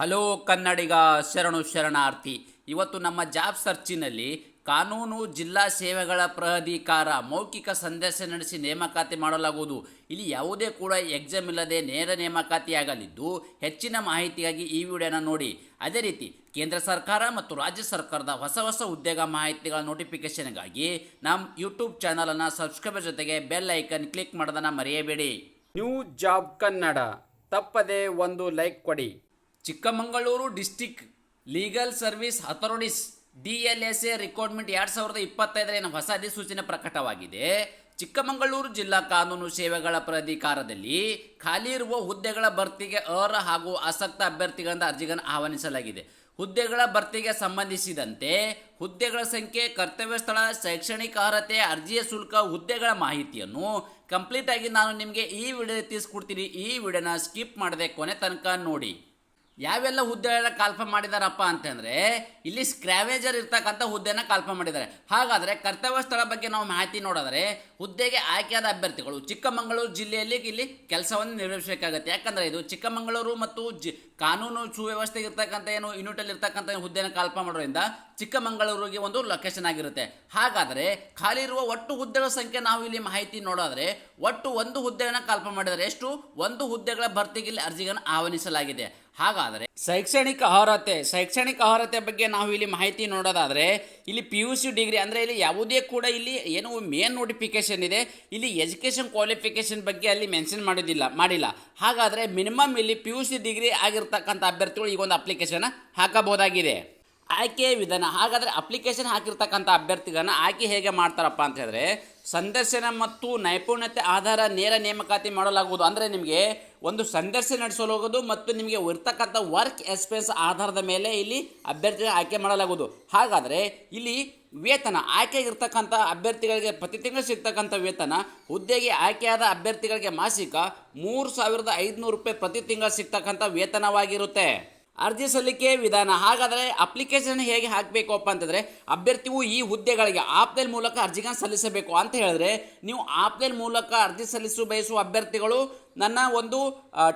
Hello ಕನ್ನಡಿಗ ಶರಣು ಶರಣಾರ್ಥಿ. ಇವತ್ತು ನಮ್ಮ ಜಾಬ್ ಸರ್ಚಿನಲ್ಲಿ ಕಾನೂನು, ಜಿಲ್ಲಾ ಸೇವೆಗಳ ಪ್ರಾಧಿಕಾರ ಮೌಖಿಕ ಸಂದೇಶ ನಡೆಸಿ ನೇಮಕಾತಿ ಮಾಡಲಾಗುವುದು. ಇಲ್ಲಿ ಯಾವುದೇ ಕೂಡ ಎಕ್ಸಾಮ್ ಇಲ್ಲದೆ ನೇರ ನೇಮಕಾತಿಯಾಗಲಿದ್ದು ಹೆಚ್ಚಿನ ಮಾಹಿತಿಗಾಗಿ ಈ ವಿಡಿಯೋನ ನೋಡಿ. ಅದೇ ರೀತಿ ಕೇಂದ್ರ ಸರ್ಕಾರ ಮತ್ತು ರಾಜ್ಯ ಸರ್ಕಾರದ ಹೊಸ ಹೊಸ ಉದ್ಯೋಗ ಮಾಹಿತಿಗಳ ನೋಟಿಫಿಕೇಷನ್ಗಾಗಿ ನಮ್ಮ ಯೂಟ್ಯೂಬ್ ಚಾನಲನ್ನು ಸಬ್ಸ್ಕ್ರೈಬರ್ ಜೊತೆಗೆ ಬೆಲ್ ಐಕನ್ ಕ್ಲಿಕ್ ಮಾಡೋದನ್ನು ಮರೆಯಬೇಡಿ. New job Kannada. ತಪ್ಪದೆ ಒಂದು ಲೈಕ್ ಕೊಡಿ. Chikkamagaluru district legal service authorities D L S A recruitment ಎರಡು ಸಾವಿರದ ಇಪ್ಪತ್ತೈದರ ಹೊಸ ಅಧಿಸೂಚನೆ ಪ್ರಕಟವಾಗಿದೆ. ಚಿಕ್ಕಮಗಳೂರು ಜಿಲ್ಲಾ ಕಾನೂನು ಸೇವೆಗಳ ಪ್ರಾಧಿಕಾರದಲ್ಲಿ ಖಾಲಿ ಇರುವ ಹುದ್ದೆಗಳ ಭರ್ತಿಗೆ ಅರ್ಹ ಹಾಗೂ ಆಸಕ್ತ ಅಭ್ಯರ್ಥಿಗಳಿಂದ ಅರ್ಜಿಗಳನ್ನು ಆಹ್ವಾನಿಸಲಾಗಿದೆ. ಹುದ್ದೆಗಳ ಭರ್ತಿಗೆ ಸಂಬಂಧಿಸಿದಂತೆ ಹುದ್ದೆಗಳ ಸಂಖ್ಯೆ, ಕರ್ತವ್ಯ ಸ್ಥಳ, ಶೈಕ್ಷಣಿಕ ಅರ್ಹತೆ, ಅರ್ಜಿಯ ಶುಲ್ಕ, ಹುದ್ದೆಗಳ ಮಾಹಿತಿಯನ್ನು ಕಂಪ್ಲೀಟ್ ಆಗಿ ನಾನು ನಿಮಗೆ ಈ ವಿಡಿಯೋ ತಿಳಿಸ್ಕೊಡ್ತೀನಿ. ಈ ವಿಡಿಯೋನ ಸ್ಕಿಪ್ ಮಾಡದೆ ಕೊನೆ ತನಕ ನೋಡಿ. ಯಾವೆಲ್ಲ ಹುದ್ದೆಗಳನ್ನ ಕಾಲ್ಪ ಮಾಡಿದಾರಪ್ಪ ಅಂತಂದ್ರೆ, ಇಲ್ಲಿ ಸ್ಕ್ರಾವೇಜರ್ ಇರ್ತಕ್ಕಂಥ ಹುದ್ದೆನ ಕಾಲ್ಪ ಮಾಡಿದ್ದಾರೆ. ಹಾಗಾದ್ರೆ ಕರ್ತವ್ಯ ಸ್ಥಳ ಬಗ್ಗೆ ನಾವು ಮಾಹಿತಿ ನೋಡಿದ್ರೆ, ಹುದ್ದೆಗೆ ಆಯ್ಕೆಯಾದ ಅಭ್ಯರ್ಥಿಗಳು ಚಿಕ್ಕಮಗಳೂರು ಜಿಲ್ಲೆಯಲ್ಲಿ ಇಲ್ಲಿ ಕೆಲಸವನ್ನು ನಿರ್ವಹಿಸಬೇಕಾಗುತ್ತೆ. ಯಾಕಂದ್ರೆ ಇದು ಚಿಕ್ಕಮಗಳೂರು ಮತ್ತು ಜಿ, ಕಾನೂನು ಸುವ್ಯವಸ್ಥೆ ಇರ್ತಕ್ಕಂಥ ಏನು ಯೂನಿಟಲ್ಲಿ ಇರ್ತಕ್ಕಂಥ ಹುದ್ದೆನ ಕಾಲ್ಪ ಮಾಡೋದ್ರಿಂದ ಚಿಕ್ಕಮಗಳೂರಿಗೆ ಒಂದು ಲೊಕೇಶನ್ ಆಗಿರುತ್ತೆ. ಹಾಗಾದರೆ ಖಾಲಿ ಇರುವ ಒಟ್ಟು ಹುದ್ದೆಗಳ ಸಂಖ್ಯೆ ನಾವು ಇಲ್ಲಿ ಮಾಹಿತಿ ನೋಡೋದ್ರೆ, ಒಟ್ಟು ಒಂದು ಹುದ್ದೆಯನ್ನು ಕಾಲ್ಪ ಮಾಡಿದರೆ ಎಷ್ಟು? ಒಂದು ಹುದ್ದೆಗಳ ಭರ್ತಿಗೆ ಇಲ್ಲಿ ಅರ್ಜಿಗಳನ್ನು ಆಹ್ವಾನಿಸಲಾಗಿದೆ. ಹಾಗಾದರೆ ಶೈಕ್ಷಣಿಕ ಅರ್ಹತೆ ಶೈಕ್ಷಣಿಕ ಅರ್ಹತೆ ಬಗ್ಗೆ ನಾವು ಇಲ್ಲಿ ಮಾಹಿತಿ ನೋಡೋದಾದರೆ, ಇಲ್ಲಿ ಪಿ ಯು ಸಿ ಡಿಗ್ರಿ ಅಂದರೆ ಇಲ್ಲಿ ಯಾವುದೇ ಕೂಡ ಇಲ್ಲಿ ಏನು ಮೇನ್ ನೋಟಿಫಿಕೇಶನ್ ಇದೆ, ಇಲ್ಲಿ ಎಜುಕೇಷನ್ ಕ್ವಾಲಿಫಿಕೇಶನ್ ಬಗ್ಗೆ ಅಲ್ಲಿ ಮೆನ್ಷನ್ ಮಾಡೋದಿಲ್ಲ, ಮಾಡಿಲ್ಲ. ಹಾಗಾದರೆ ಮಿನಿಮಮ್ ಇಲ್ಲಿ ಪಿ ಯು ಸಿ ಡಿಗ್ರಿ ಆಗಿರ್ತಕ್ಕಂಥ ಅಭ್ಯರ್ಥಿಗಳು ಈಗ ಒಂದು ಅಪ್ಲಿಕೇಶನ್ ಹಾಕಬಹುದಾಗಿದೆ. ಆಯ್ಕೆ ವಿಧಾನ, ಹಾಗಾದರೆ ಅಪ್ಲಿಕೇಶನ್ ಹಾಕಿರ್ತಕ್ಕಂಥ ಅಭ್ಯರ್ಥಿಗಳನ್ನ ಆಯ್ಕೆ ಹೇಗೆ ಮಾಡ್ತಾರಪ್ಪ ಅಂತ ಹೇಳಿದ್ರೆ ಸಂದರ್ಶನ ಮತ್ತು ನೈಪುಣ್ಯತೆ ಆಧಾರ ನೇರ ನೇಮಕಾತಿ ಮಾಡಲಾಗುವುದು. ಅಂದರೆ ನಿಮಗೆ ಒಂದು ಸಂದರ್ಶನ ನಡೆಸಲು ಹೋಗೋದು ಮತ್ತು ನಿಮಗೆ ಇರ್ತಕ್ಕಂಥ ವರ್ಕ್ ಎಕ್ಸ್ಪೆನ್ಸ್ ಆಧಾರದ ಮೇಲೆ ಇಲ್ಲಿ ಅಭ್ಯರ್ಥಿ ಆಯ್ಕೆ ಮಾಡಲಾಗುವುದು. ಹಾಗಾದರೆ ಇಲ್ಲಿ ವೇತನ, ಆಯ್ಕೆಗಿರ್ತಕ್ಕಂಥ ಅಭ್ಯರ್ಥಿಗಳಿಗೆ ಪ್ರತಿ ತಿಂಗಳು ಸಿಗ್ತಕ್ಕಂಥ ವೇತನ, ಹುದ್ದೆಗೆ ಆಯ್ಕೆಯಾದ ಅಭ್ಯರ್ಥಿಗಳಿಗೆ ಮಾಸಿಕ ಮೂರು ಸಾವಿರದ ಐದುನೂರು ರೂಪಾಯಿ ಪ್ರತಿ ತಿಂಗಳು ಸಿಗ್ತಕ್ಕಂಥ ವೇತನವಾಗಿರುತ್ತೆ. ಅರ್ಜಿ ಸಲ್ಲಿಕೆ ವಿಧಾನ. ಹಾಗಾದರೆ ಅಪ್ಲಿಕೇಶನ್ ಹೇಗೆ ಹಾಕಬೇಕಪ್ಪ ಅಂತಂದರೆ, ಅಭ್ಯರ್ಥಿಯು ಈ ಹುದ್ದೆಗಳಿಗೆ ಆಪ್ಲೈನ್ ಮೂಲಕ ಅರ್ಜಿಗಳನ್ನು ಸಲ್ಲಿಸಬೇಕು ಅಂತ ಹೇಳಿದ್ರೆ, ನೀವು ಆಪ್ಲೈನ್ ಮೂಲಕ ಅರ್ಜಿ ಸಲ್ಲಿಸಲು ಬಯಸುವ ಅಭ್ಯರ್ಥಿಗಳು ನನ್ನ ಒಂದು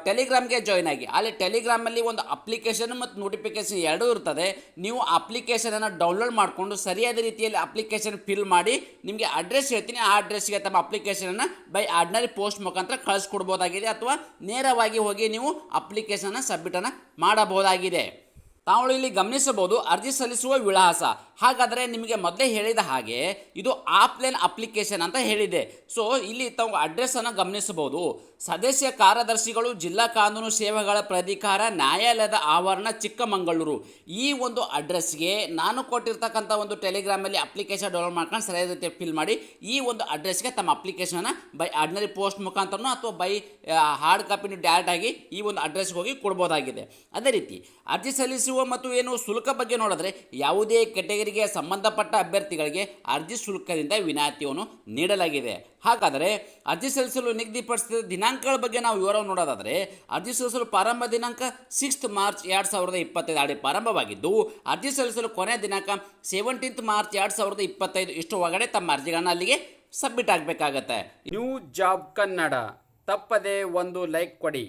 ಟೆಲಿಗ್ರಾಮ್ಗೆ ಜಾಯ್ನ್ ಆಗಿ. ಅಲ್ಲಿ ಟೆಲಿಗ್ರಾಮಲ್ಲಿ ಒಂದು ಅಪ್ಲಿಕೇಶನ್ ಮತ್ತು ನೋಟಿಫಿಕೇಶನ್ ಎರಡೂ ಇರ್ತದೆ. ನೀವು ಅಪ್ಲಿಕೇಶನನ್ನು ಡೌನ್ಲೋಡ್ ಮಾಡಿಕೊಂಡು ಸರಿಯಾದ ರೀತಿಯಲ್ಲಿ ಅಪ್ಲಿಕೇಶನ್ ಫಿಲ್ ಮಾಡಿ ನಿಮಗೆ ಅಡ್ರೆಸ್ ಹೇಳ್ತೀನಿ. ಆ ಅಡ್ರೆಸ್ಗೆ ತಮ್ಮ ಅಪ್ಲಿಕೇಶನನ್ನು ಬೈ ಆರ್ಡಿನರಿ ಪೋಸ್ಟ್ ಮುಖಾಂತರ ಕಳಿಸ್ಕೊಡ್ಬೋದಾಗಿದೆ ಅಥವಾ ನೇರವಾಗಿ ಹೋಗಿ ನೀವು ಅಪ್ಲಿಕೇಶನ್ನ ಸಬ್ಮಿಟನ್ನು ಮಾಡಬಹುದಾಗಿದೆ. ತಾವು ಇಲ್ಲಿ ಗಮನಿಸಬಹುದು, ಅರ್ಜಿ ಸಲ್ಲಿಸುವ ವಿಳಾಸ. ಹಾಗಾದರೆ ನಿಮಗೆ ಮೊದಲೇ ಹೇಳಿದ ಹಾಗೆ ಇದು ಆಫ್ಲೈನ್ ಅಪ್ಲಿಕೇಶನ್ ಅಂತ ಹೇಳಿದೆ. ಸೊ ಇಲ್ಲಿ ತಾವು ಅಡ್ರೆಸ್ಸನ್ನು ಗಮನಿಸಬಹುದು. ಸದಸ್ಯ ಕಾರ್ಯದರ್ಶಿಗಳು, ಜಿಲ್ಲಾ ಕಾನೂನು ಸೇವೆಗಳ ಪ್ರಾಧಿಕಾರ, ನ್ಯಾಯಾಲಯದ ಆವರಣ ಚಿಕ್ಕಮಗಳೂರು. ಈ ಒಂದು ಅಡ್ರೆಸ್ಗೆ ನಾನು ಕೊಟ್ಟಿರ್ತಕ್ಕಂಥ ಒಂದು ಟೆಲಿಗ್ರಾಮಲ್ಲಿ ಅಪ್ಲಿಕೇಶನ್ ಡೌನ್ಲೋಡ್ ಮಾಡ್ಕೊಂಡು ಸರಿಯಾದ ರೀತಿ ಫಿಲ್ ಮಾಡಿ, ಈ ಒಂದು ಅಡ್ರೆಸ್ಗೆ ತಮ್ಮ ಅಪ್ಲಿಕೇಶನ್ನ ಬೈ ಆರ್ಡಿನರಿ ಪೋಸ್ಟ್ ಮುಖಾಂತರನೋ ಅಥವಾ ಬೈ ಹಾರ್ಡ್ ಕಾಪಿನ ಡೈರೆಕ್ಟಾಗಿ ಈ ಒಂದು ಅಡ್ರೆಸ್ಗೆ ಹೋಗಿ ಕೊಡ್ಬೋದಾಗಿದೆ. ಅದೇ ರೀತಿ, ಅರ್ಜಿ ಸಲ್ಲಿಸುವ ಮತ್ತು ಏನು ಶುಲ್ಕ ಬಗ್ಗೆ ನೋಡಿದ್ರೆ ಯಾವುದೇ ಕೆಟಗರಿಗೆ ಸಂಬಂಧಪಟ್ಟ ಅಭ್ಯರ್ಥಿಗಳಿಗೆ ಅರ್ಜಿ ಶುಲ್ಕದಿಂದ ವಿನಾಯಿತಿಯನ್ನು ನೀಡಲಾಗಿದೆ. ಹಾಗಾದರೆ ಅರ್ಜಿ ಸಲ್ಲಿಸಲು ನಿಗದಿಪಡಿಸಿದ ದಿನಾಂಕಗಳ ಬಗ್ಗೆ ನಾವು ವಿವರ ನೋಡೋದಾದರೆ, ಅರ್ಜಿ ಸಲ್ಲಿಸಲು ಪ್ರಾರಂಭ ದಿನಾಂಕ ಸಿಕ್ಸ್ತ್ ಮಾರ್ಚ್ ಎರಡು ಸಾವಿರದ ಇಪ್ಪತ್ತೈದು ಆಡಿ ಪ್ರಾರಂಭವಾಗಿದ್ದು, ಅರ್ಜಿ ಸಲ್ಲಿಸಲು ಕೊನೆಯ ದಿನಾಂಕ ಸೆವೆಂಟೀನ್ತ್ ಮಾರ್ಚ್ ಎರಡು ಸಾವಿರದ ಇಪ್ಪತ್ತೈದು. ಇಷ್ಟು ಒಳಗಡೆ ತಮ್ಮ ಅರ್ಜಿಗಳನ್ನು ಅಲ್ಲಿಗೆ ಸಬ್ಮಿಟ್ ಆಗಬೇಕಾಗತ್ತೆ. ನ್ಯೂ ಜಾಬ್ ಕನ್ನಡ ತಪ್ಪದೆ ಒಂದು ಲೈಕ್ ಕೊಡಿ.